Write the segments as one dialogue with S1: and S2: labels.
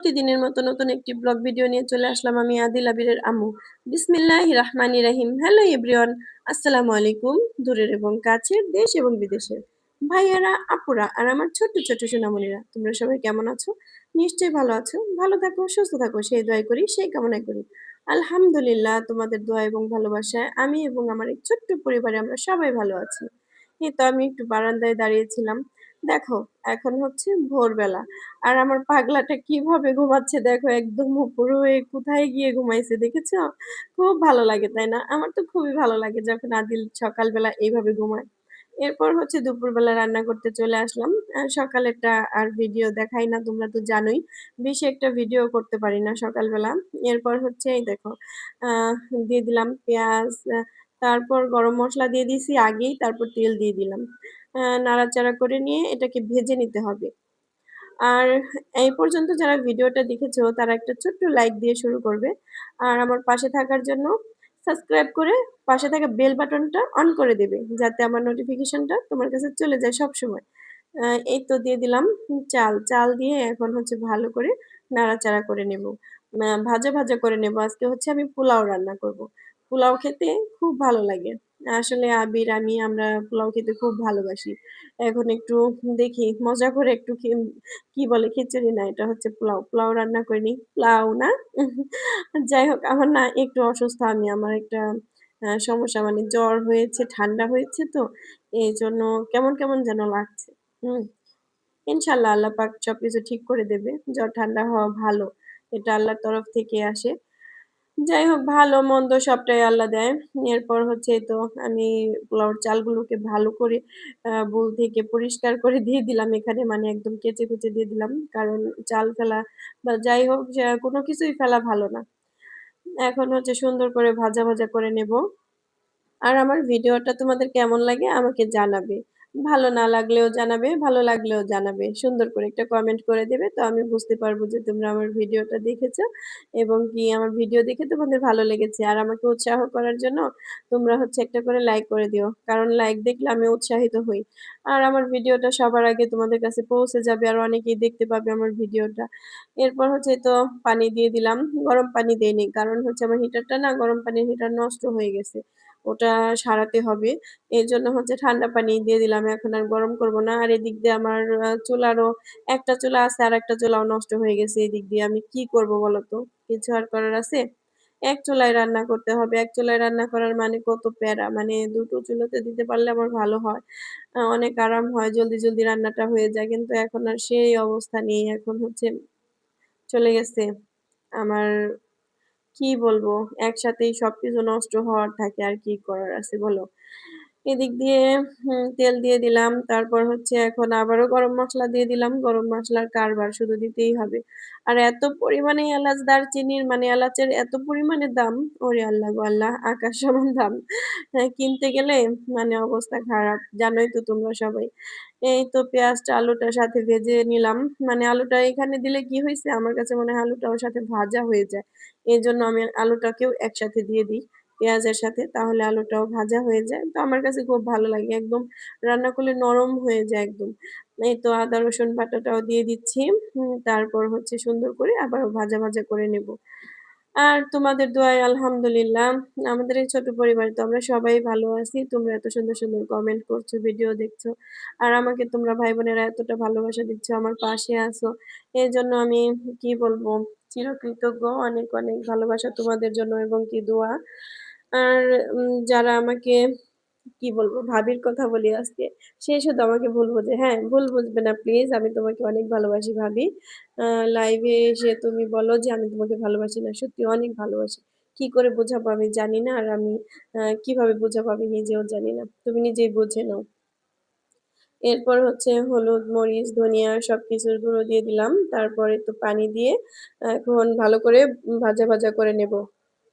S1: প্রতিদিনের মতো নতুন একটি ব্লগ ভিডিও নিয়ে চলে আসলাম আমি আদিল আবিরের আম্মু। বিসমিল্লাহ রহমানি রাহিম। হ্যালো এভরিওয়ান, আসসালামু আলাইকুম। দূরের এবং কাছের দেশ এবং বিদেশের ভাইয়ারা, আপুরা আর আমার ছোট্ট ছোট্ট সোনামণিরা, তোমরা সবাই কেমন আছো? নিশ্চয়ই ভালো আছো। ভালো থাকো, সুস্থ থাকো, সেই দোয়াই করি, সেই কামনাই করি। আলহামদুলিল্লাহ, তোমাদের দোয়া এবং ভালোবাসায় আমি এবং আমার এই ছোট্ট পরিবারে আমরা সবাই ভালো আছি। এই তো আমি একটু বারান্দায় দাঁড়িয়েছিলাম দেখো, এখন হচ্ছে ভোরবেলা। আর আমার পাগলাটা কীভাবে ঘুমাচ্ছে দেখো, একদম উপরে হয়ে কোথায় গিয়ে ঘুমাইছে দেখেছ? খুব ভালো লাগে, তাই না? আমার তো খুবই ভালো লাগে যখন আদিল সকালবেলা এইভাবে ঘুমায়। এরপর হচ্ছে দুপুরবেলা রান্না করতে চলে আসলাম। সকালেরটা আর ভিডিও দেখাই না, তোমরা তো জানোই। বেশি একটা ভিডিও করতে পারি না সকালবেলা। এরপর হচ্ছে এই দেখো দিয়ে দিলাম পেঁয়াজ তারপর গরম মশলা দিয়ে দিয়েছি, আগেই তারপর তেল দিয়ে দিলাম। নাড়াচাড়া করে নিয়ে এটাকে ভেজে নিতে হবে। আর এই পর্যন্ত যারা ভিডিওটা দেখেছ, তারা একটা ছোট্ট লাইক দিয়ে শুরু করবে। আর আমার পাশে থাকার জন্য সাবস্ক্রাইব করে পাশে থাকা বেল বাটনটা অন করে দেবে, যাতে আমার নোটিফিকেশনটা তোমার কাছে চলে যায় সব সময় এই তো দিয়ে দিলাম চাল। চাল দিয়ে এখন হচ্ছে ভালো করে নাড়াচাড়া করে নেব। ভাজা ভাজা করে নেব। আজকে হচ্ছে আমি পোলাও রান্না করব। পোলাও খেতে খুব ভালো লাগে। আসলে আবির আমি আমরা পোলাও খেতে খুব ভালোবাসি। এখন একটু দেখি মজা করে একটু কি বলে খিচুড়ি? না এটা হচ্ছে পোলাও। পোলাও রান্না করে নিই পোলাও না। যাই হোক আমার না একটু অসুস্থ আমি আমার একটা আহ, সমস্যা মানে জ্বর হয়েছে ঠান্ডা হয়েছে তো এই জন্য কেমন কেমন যেন লাগছে। হুম ইনশাল্লাহ আল্লাহ পাক সবকিছু ঠিক করে দেবে। জ্বর ঠান্ডা হওয়া ভালো। এটা আল্লাহর তরফ থেকে আসে। যাই হোক, ভালো মন্দ সবটাই আল্লাহ দেয়। এরপর হচ্ছে তো আমি পোলাওর চালগুলোকে ভালো করে বুল থেকে পরিষ্কার করে দিয়ে দিলাম এখানে মানে একদম কেচে কুচে দিয়ে দিলাম। কারণ চাল ফেলা বা যাই হোক কোনো কিছুই ফেলা ভালো না। এখন হচ্ছে সুন্দর করে ভাজা ভাজা করে নেব। আর আমার ভিডিওটা তোমাদের কেমন লাগে আমাকে জানাবে। ভালো না লাগলেও জানাবে, ভালো লাগলেও জানাবে। সুন্দর করে একটা কমেন্ট করে দেবে। তো আমি বুঝতে পারব যে তোমরা আমার ভিডিওটা দেখেছ এবং কি আমার ভিডিও দেখে তোমাদের ভালো লেগেছে। আর আমাকে উৎসাহ করার জন্য তোমরা হচ্ছে একটা করে লাইক করে দিও। কারণ লাইক দেখলে আমি উৎসাহিত হই। আর আমার ভিডিওটা সবার আগে তোমাদের কাছে পৌঁছে যাবে আর অনেকেই দেখতে পাবে আমার ভিডিওটা। এরপর হচ্ছে তো পানি দিয়ে দিলাম। গরম পানি দেয়নি। কারণ হচ্ছে আমার হিটারটা না গরম পানির হিটার নষ্ট হয়ে গেছে। ওটা সারাতে হবে। এই জন্য হচ্ছে ঠান্ডা পানি দিয়ে দিলাম। এখন আর গরম করব না। আর এদিক দিয়ে আমার চুলারও একটা চুলা আছে আর একটা চুলাও নষ্ট হয়ে গেছে এদিক দিয়ে। আমি কি করব বলো তো কিছু আর করার আছে? এক চুলায় রান্না করতে হবে। এক চুলায় রান্না করার মানে কত প্যারা? মানে দুটো চুলাতে দিতে পারলে আমার ভালো হয়। অনেক আরাম হয়। জলদি জলদি রান্নাটা হয়ে যায়। কিন্তু এখন আর সেই অবস্থা নেই। এখন হচ্ছে চলে গেছে। আমার কি বলব? একসাথেই সবকিছু নষ্ট হওয়ার থাকে আর কি করার আছে বলো? এদিক দিয়ে তেল দিয়ে দিলাম। তারপর হচ্ছে এখন আবারও গরম মশলা দিয়ে দিলাম। গরম মশলার কারবার শুধু দিতেই হবে। আর এত পরিমাণে এলাচ দারচিনির মানে এলাচের এত পরিমাণে দাম ওরে আল্লাহ গো আল্লাহ আকাশ সমান দাম। হ্যাঁ, কিনতে গেলে মানে অবস্থা খারাপ জানোই তো তোমরা সবাই। এই তো পেঁয়াজটা আলুটার সাথে ভেজে নিলাম। মানে আলুটা এখানে দিলে কি হয়েছে? আমার কাছে মনে হয় আলুটা ওর সাথে ভাজা হয়ে যায়। এই জন্য আমি আলুটাকেও একসাথে দিয়ে দিই। পেঁয়াজের সাথে, তাহলে আলুটাও ভাজা হয়ে যায়। তো আমার কাছে খুব ভালো লাগে, একদম রান্না করলে নরম হয়ে যায় একদম। এই তো আদা, রসুন বাটাটাও দিয়ে দিচ্ছি তারপর হচ্ছে সুন্দর করে আবার ভাজা ভাজা করে নেব। আর তোমাদের দোয়ায় আলহামদুলিল্লাহ, আমাদের এই ছোট পরিবারে তো আমরা সবাই ভালো আছি, তোমরা এত সুন্দর সুন্দর কমেন্ট করছ ভিডিও দেখছ, আর আমাকে তোমরা ভাই বোনেরা এতটা ভালোবাসা দিচ্ছ, আমার পাশে আছো। এই জন্য আমি কি বলব, চিরকৃতজ্ঞ, অনেক অনেক ভালোবাসা তোমাদের জন্য এবং কি দোয়া। আর যারা আমাকে, কি বলব, ভাবির কথা বলি আজকে, সে শুধু আমাকে ভুল বোঝে হ্যাঁ ভুল বুঝবে না প্লিজ আমি তোমাকে অনেক ভালোবাসি ভাবি। লাইভে এসে তুমি বলো যে, আমি তোমাকে ভালোবাসি না, সত্যি অনেক ভালোবাসি। কি করে বোঝাবো আমি জানি না, আর আমি কীভাবে বোঝাবো আমি নিজেও জানি না, তুমি নিজেই বুঝে নাও। এরপর হচ্ছে হলুদ, মরিচ, ধনিয়া, সবকিছুর গুঁড়ো দিয়ে দিলাম, তারপরে তো পানি দিয়ে, এখন ভালো করে ভাজা ভাজা করে নেব।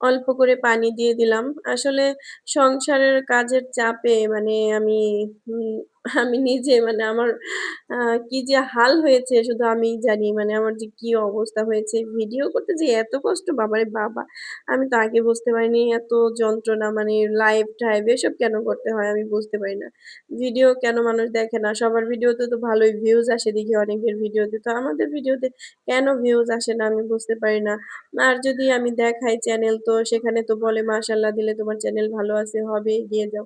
S1: অল্প করে পানি দিয়ে দিলাম। আসলে সংসারের কাজের চাপে মানে আমি আমি নিজে মানে আমার আ কি যে হাল হয়েছে শুধু আমিই জানি। মানে আমার যে কি অবস্থা হয়েছে। ভিডিও করতে যে এত কষ্ট বাবারে বাবা! আমি তো আগে বুঝতে পারিনি এত যন্ত্রণা মানে লাইভ-টাইভ এসব কেন করতে হয় আমি বুঝতে পারি না। ভিডিও কেন মানুষ দেখে না? সবার ভিডিওতে তো ভালোই ভিউজ আসে দেখি অনেকের ভিডিওতে। তো আমাদের ভিডিওতে কেন ভিউজ আসে না আমি বুঝতে পারি না। আর যদি আমি দেখাই চ্যানেল তো সেখানে তো বলে মাশাআল্লাহ দিলে তোমার চ্যানেল ভালো আছে, হবে, এগিয়ে যাও।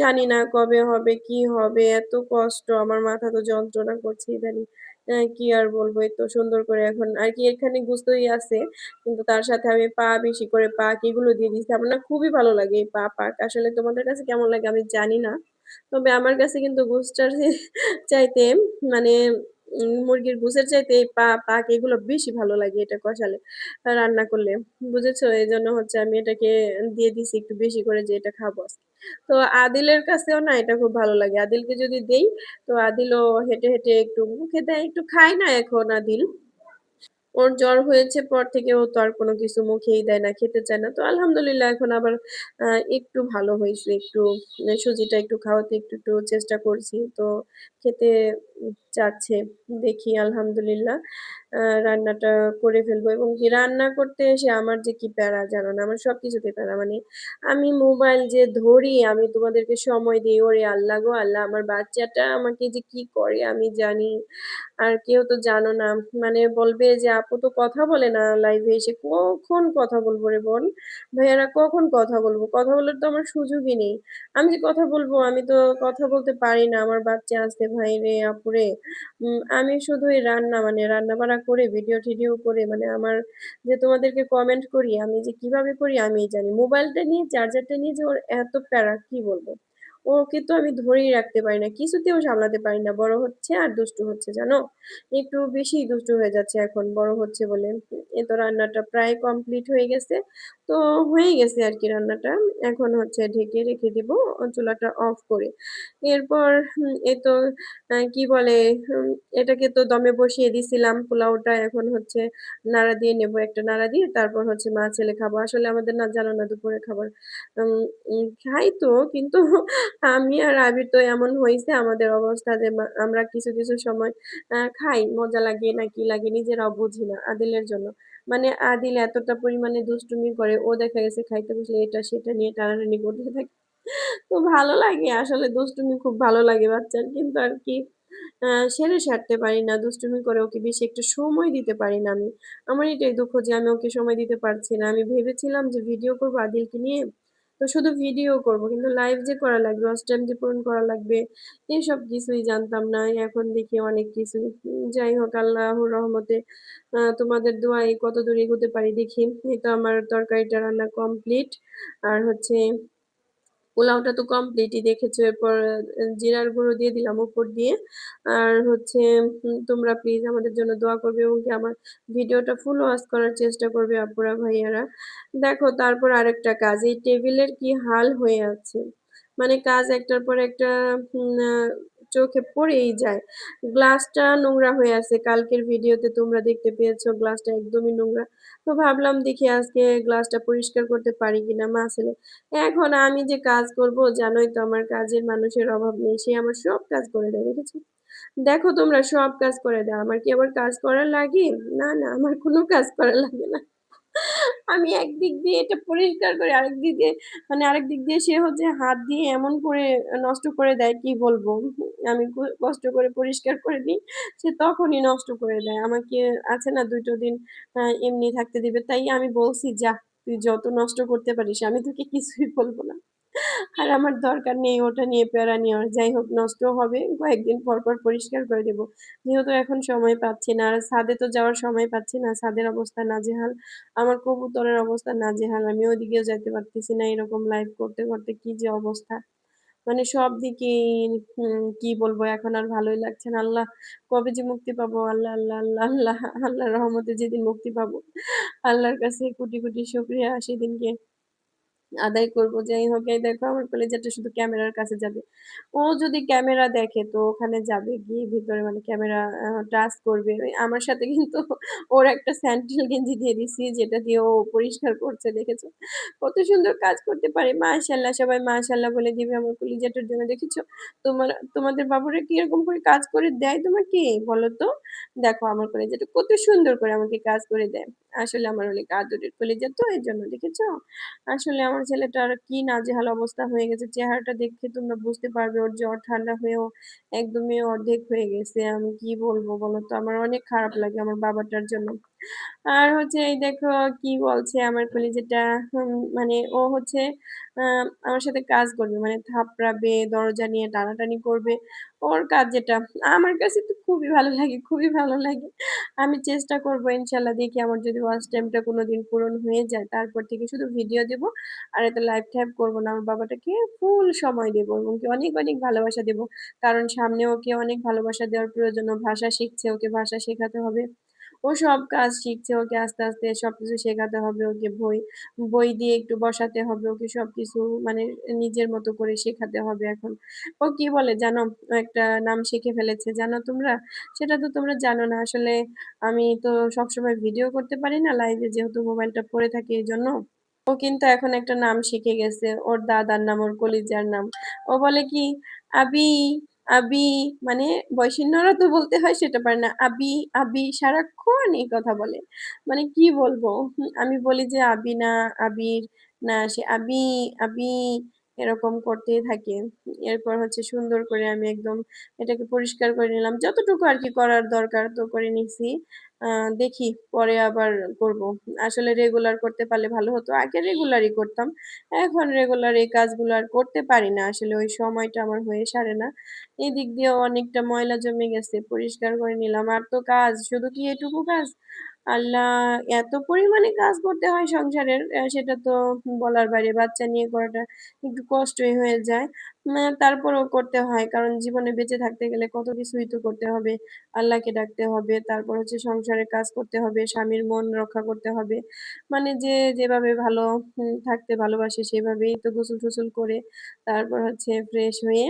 S1: জানি না কবে হবে, কি হবে? এত কষ্ট আমার মাথা তো যন্ত্রণা করছে ইদানিং। কি আর বলব? তো সুন্দর করে এখন আর কি এখানে গোস্তই আছে। কিন্তু তার সাথে আমি পা বেশি করে পাক এগুলো দিয়ে দিছি। আমার না খুবই ভালো লাগে এই পা পাক। আসলে তোমাদের কাছে কেমন লাগে আমি জানি না। তবে আমার কাছে কিন্তু গোসটার চাইতে মানে মুরগির গুছের চাইতে এই পা, পাক এগুলো বেশি ভালো লাগে এটা কষালে, রান্না করলে। বুঝেছ? এই জন্য হচ্ছে আমি এটাকে দিয়ে দিছি একটু বেশি করে যে এটা খাব তো আদিলের কাছেও না এটা খুব ভালো লাগে। আদিলকে যদি দেই তো আদিলও হেঁটে, হেঁটে একটু মুখে দেয়, একটু খায় না এখন আদিল। ওর জ্বর হয়েছে পর থেকে ও তো আর কোনো কিছু মুখেই দেয় না, খেতে চায় না। তো আলহামদুলিল্লাহ এখন আবার একটু ভালো হয়েছে একটু সুজিটা একটু খাওয়াতে একটু, একটু চেষ্টা করছি। তো খেতে চাচ্ছে। দেখি আলহামদুলিল্লাহ রান্নাটা করে ফেলব এবং কি রান্না করতে এসে আমার যে কি প্যারা জানো না? আমার সবকিছুতে প্যারা। মানে আমি মোবাইল যে ধরি, আমি তোমাদেরকে সময় দেই, ওরে আল্লাহ গো আল্লাহ! আমার বাচ্চাটা আমাকে যে কি করে আমি জানি। আর কেউ তো জানো না। মানে বলবে যে, "আপু তো কথা বলে না লাইভে এসে।" কখন কথা বলব রে বোন? ভাইয়ারা কখন কথা বলব? কথা বলার তো আমার সুযোগই নেই। আমি যে কথা বলব, আমি তো কথা বলতে পারি না। আমার বাচ্চা আছে ভাইরে, আপুরে। উম আমি শুধু এই রান্না মানে রান্না-বাড়া করে ভিডিও-টিডিও করে মানে আমার যে তোমাদেরকে কমেন্ট করি, আমি যে কীভাবে করি আমি জানি। মোবাইলটা নিয়ে চার্জারটা নিয়ে যে ওর এত প্যারা কি বলব? ওকে তো আমি ধরেই রাখতে পারি না। কিছুতেও সামলাতে পারি না। বড় হচ্ছে আর দুষ্টু হচ্ছে জানো? একটু বেশি দুষ্টু হয়ে যাচ্ছে এখন বড় হচ্ছে বলে। এই তো রান্নাটা প্রায় কমপ্লিট হয়ে গেছে। তো হয়ে গেছে আর কি রান্নাটা। এখন হচ্ছে ঢেকে রেখে দিব চুলাটা অফ করে। এরপর এ তো কি বলে এটাকে তো দমে বসিয়ে দিছিলাম পোলাওটা এখন হচ্ছে নাড়া দিয়ে নেব। একটা নাড়া দিয়ে তারপর হচ্ছে মা ছেলে খাব। আসলে আমাদের না জানো না দুপুরে খাবার খাই তো কিন্তু আমি আর আবির তো এমন হয়েছে আমাদের অবস্থা যে আমরা কিছু, কিছু সময় খাই মজা লাগে না কি লাগে নিজেরাও বুঝি না আদিলের জন্য। মানে আদিল এতটা পরিমাণে দুষ্টুমি করে, ও দেখা গেছে খাইতে বসে এটা, সেটা নিয়ে টানাটানি করতে থাকে। তো ভালো লাগে, আসলে দুষ্টুমি খুব ভালো লাগে বাচ্চার। কিন্তু আর কি সেরে সারতে পারি না। দুষ্টুমি করে ওকে বেশি একটা সময় দিতে পারি না আমি। আমার এটাই দুঃখ যে আমি ওকে সময় দিতে পারছি না। আমি ভেবেছিলাম যে ভিডিও করব আদিলকে নিয়ে। তো শুধু ভিডিও করব। কিন্তু লাইভ যে করা লাগবে, ওয়াচ যে পূরণ করা লাগবে, এসব কিছুই জানতাম না। এখন দেখি অনেক কিছু যাই হোক আল্লাহর রহমতে তোমাদের দোয়াই কত দূর এগোতে পারি দেখি। তো আমার তরকারিটা রান্না কমপ্লিট। আর হচ্ছে পোলাওটা তো কমপ্লিটই দেখেছ। এরপর জিরার গুঁড়ো দিয়ে দিলাম উপর দিয়ে। আর হচ্ছে তোমরা প্লিজ আমাদের জন্য দোয়া করবে এবং কি আমার ভিডিওটা ফুল ওয়াশ করার চেষ্টা করবে আপুরা, ভাইয়ারা। দেখো তারপর আরেকটা কাজ, এই টেবিলের কি হাল হয়ে আছে। মানে কাজ একটার পর একটা চোখে পড়েই যায়। গ্লাসটা নোংরা হয়ে আছে। কালকের ভিডিওতে তোমরা দেখতে পেয়েছ গ্লাসটা একদমই নোংরা। তো ভাবলাম দেখি আজকে গ্লাসটা পরিষ্কার করতে পারি কিনা মা ছেলে। এখন আমি যে কাজ করব জানোই তো আমার কাজের মানুষের অভাব নেই। সে আমার সব কাজ করে দেয়, দেখেছ? দেখো তোমরা সব কাজ করে দেয়। আমার কি আবার কাজ করা লাগে? না, না আমার কোনো কাজ করা লাগে না। আমি একদিক দিয়ে এটা পরিষ্কার করি, আরেক দিক দিয়ে মানে আরেক দিক দিয়ে সে হচ্ছে হাত দিয়ে এমন করে নষ্ট করে দেয় কি বলব? আমি কষ্ট করে পরিষ্কার করে দিই, সে তখনই নষ্ট করে দেয়। আমাকে আছে না দুটো দিন এমনি থাকতে দিবে। তাই আমি বলছি, যা তুই যত নষ্ট করতে পারিস আমি তোকে কিছুই বলব না।" আর আমার দরকার নেই ওটা নিয়ে প্যারা নেওয়ার। যাই হোক নষ্টও হবে। কয়েকদিন পর, পর পরিষ্কার করে দেব। যেহেতু এখন সময় পাচ্ছি না। আর ছাদে তো যাওয়ার সময় পাচ্ছি না। ছাদের অবস্থা নাজেহাল। আমার কবুতরের অবস্থা নাজেহাল। আমি ওদিকেও যাইতে পারতেছি না। এরকম লাইভ করতে, করতে কি যে অবস্থা। মানে সব হুম কি বলব এখন আর ভালোই লাগছে না। আল্লাহ কবে যে মুক্তি পাবো? আল্লাহ, আল্লাহ, আল্লাহ, আল্লাহ, আল্লাহর রহমতে যেদিন মুক্তি পাবো। আল্লাহর কাছে কোটি, কোটি শুক্রিয়া সেদিনকে আদায় করব। যাই হোক, এই দেখো, আমার কলিজাটা শুধু ক্যামেরার কাছে যাবে। ও যদি ক্যামেরা দেখে, তো ওখানে যাবে গিয়ে ভিতরে মানে ক্যামেরা টাচ করবে। আমার সাথে কিন্তু ওর একটা স্যান্ডেল গেঞ্জি দিয়ে দিছি, যেটা দিয়ে ও পরিষ্কার করছে, দেখেছ? কত সুন্দর কাজ করতে পারে। মাশাআল্লাহ, সবাই মাশাআল্লাহ বলে দিবে আমার কলিজাটার জন্য দেখেছ? তোমার, তোমাদের বাবুরা কি এরকম করে কাজ করে দেয় তোমাকে বলো তো? দেখো, আমার কলিজাটা কত সুন্দর করে আমাকে কাজ করে দেয়। আসলে আমার অনেক আদরের কলিজা তো জন্য দেখেছ? আসলে আমার ছেলেটার কি নাজেহাল অবস্থা হয়ে গেছে চেহারাটা দেখে তোমরা বুঝতে পারবে ওর জ্বর ঠান্ডা হয়েও একদমই অর্ধেক হয়ে গেছে। আমি কি বলব বলো তো? আমার অনেক খারাপ লাগে আমার বাবাটার জন্য। আর হচ্ছে এই দেখো কি বলছে আমার কলিজাটা মানে ও হচ্ছে আমার সাথে কাজ করবে মানে থাপড়াবে, দরজা নিয়ে টানাটানি করবে। ওর কাজ যেটা আমার কাছে তো খুবই ভালো লাগে, খুবই ভালো লাগে। আমি চেষ্টা করব ইনশাল্লাহ দেখি আমার যদি ওয়াচ টাইমটা কোনদিন পূরণ হয়ে যায় তারপর থেকে শুধু ভিডিও দেব। আর এত লাইভ-টাইভ করব না। আমার বাবাটাকে ফুল সময় দেব এবং কি অনেক, অনেক ভালোবাসা দেব। কারণ সামনে ওকে অনেক ভালোবাসা দেওয়ার প্রয়োজন। ভাষা শিখছে, ওকে ভাষা শেখাতে হবে। ও সব কাজ শিখছে ওকে আস্তে, আস্তে সবকিছু শেখাতে হবে ওকে বই, বই দিয়ে একটু বসাতে হবে ওকে সবকিছু মানে নিজের মতো করে শেখাতে হবে এখন। ও কি বলে জানো? একটা নাম শিখে ফেলেছে জানো তোমরা? সেটা তো তোমরা জানো না। আসলে আমি তো সবসময় ভিডিও করতে পারি না লাইভে যেহেতু মোবাইলটা পড়ে থাকে জন্য ও কিন্তু এখন একটা নাম শিখে গেছে। ওর দাদার নাম, ওর কলিজার নাম। ও বলে কি আবি, আবি মানে বয়সীন্যরা তো বলতে হয় সেটা পারে না। আবি, আবি সারাক্ষণ এই কথা বলে। মানে কি বলব? আমি বলি যে আবি না, আবির না সে আবি, আবি এরকম করতে থাকে। এরপর হচ্ছে সুন্দর করে আমি একদম এটাকে পরিষ্কার করে নিলাম। যতটুকু আর কি করার দরকার তো করে নিছি। দেখি পরে আবার করব। আসলে রেগুলার করতে পারলে ভালো হতো। আগে রেগুলারই করতাম। এখন রেগুলার এই কাজগুলো আর করতে পারি না। আসলে ওই সময়টা আমার হয়ে সারে না। এদিক দিয়ে অনেকটা ময়লা জমে গেছে। পরিষ্কার করে নিলাম। আর তো কাজ, শুধু কি এটুকু কাজ? আল্লাহ! এত পরিমাণে কাজ করতে হয় সংসারের সেটা তো বলার বাইরে। বাচ্চা নিয়ে করাটা একটু কষ্টই হয়ে যায়। তারপরেও করতে হয়। কারণ জীবনে বেঁচে থাকতে গেলে কত কিছুই তো করতে হবে। আল্লাহকে ডাকতে হবে। তারপর হচ্ছে সংসারের কাজ করতে হবে, স্বামীর মন রক্ষা করতে হবে। মানে যে যেভাবে ভালো থাকতে ভালোবাসে সেভাবেই তো গোসল-টোসল করে তারপর হচ্ছে ফ্রেশ হয়ে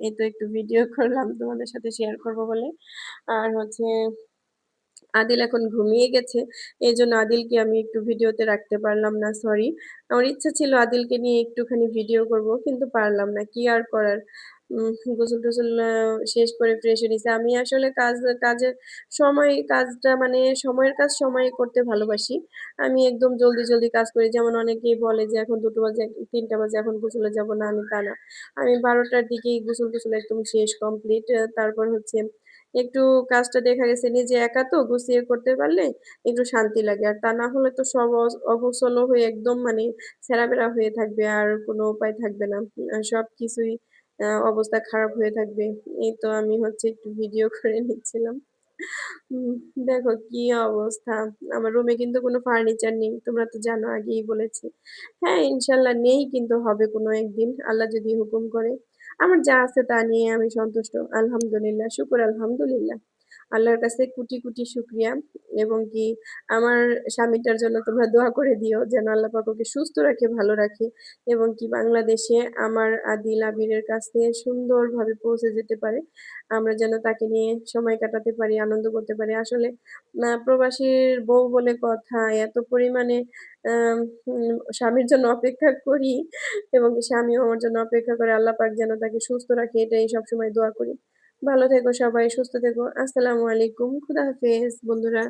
S1: এই তো একটু ভিডিও করলাম তোমাদের সাথে শেয়ার করব বলে। আর হচ্ছে আদিল এখন ঘুমিয়ে গেছে। এই জন্য আদিলকে আমি একটু ভিডিওতে রাখতে পারলাম না, সরি। আমার ইচ্ছা ছিল আদিলকে নিয়ে একটুখানি ভিডিও করব কিন্তু পারলাম না। কি আর করার? গোসল-টোসল শেষ করে ফ্রেশ হয়ে। আমি আসলে কাজ কাজের সময় কাজটা মানে সময়ের কাজ সময়ে করতে ভালোবাসি। আমি একদম জলদি, জলদি কাজ করি। যেমন অনেকেই বলে যে এখন দুটো বাজে, ৩ঃ০০ বাজে এখন গোসলে যাব না, আমি তা না। আমি বারোটার দিকেই গোসল-টোসল একদম শেষ কমপ্লিট। তারপর হচ্ছে একটু কাজটা দেখা গেছে নিজে একা তো গুছিয়ে করতে পারলে একটু শান্তি লাগে। আর তা না হলে তো সব অগোছালো হয়ে একদম মানে ছেঁড়া-বেড়া হয়ে থাকবে আর কোনো উপায় থাকবে না। আ সবকিছুই আ অবস্থা খারাপ হয়ে থাকবে। এই তো আমি হচ্ছে একটু ভিডিও করে নিচ্ছিলাম। দেখো কি অবস্থা। আমার রুমে কিন্তু কোনো ফার্নিচার নেই। তোমরা তো জানো আগেই বলেছি। হ্যাঁ, ইনশাল্লাহ নেই কিন্তু হবে কোনো একদিন। আল্লাহ যদি হুকুম করে। আমার যা আছে তা নিয়ে আমি সন্তুষ্ট। আলহামদুলিল্লাহ, শুকুর আলহামদুলিল্লাহ। আল্লাহর কাছে কোটি, কোটি শুক্রিয়া এবং কি আমার স্বামীটার জন্য তোমরা দোয়া করে দিও যেন আল্লাহ পাক ওকে সুস্থ রাখে, ভালো রাখে এবং কি বাংলাদেশে আমার আদিল, আবিরের কাছে সুন্দরভাবে পৌঁছে যেতে পারে। আমরা যেন তাকে নিয়ে সময় কাটাতে পারি, আনন্দ করতে পারি। আসলে প্রবাসীর বউ বলে কথা এত পরিমাণে স্বামীর জন্য অপেক্ষা করি এবং স্বামীও আমার জন্য অপেক্ষা করে। আল্লাহ পাক যেন তাকে সুস্থ রাখে এটাই সবসময় দোয়া করি। ভালো থেকো সবাই, সুস্থ থেকো। আসসালামু আলাইকুম। খুদা হাফেজ বন্ধুরা।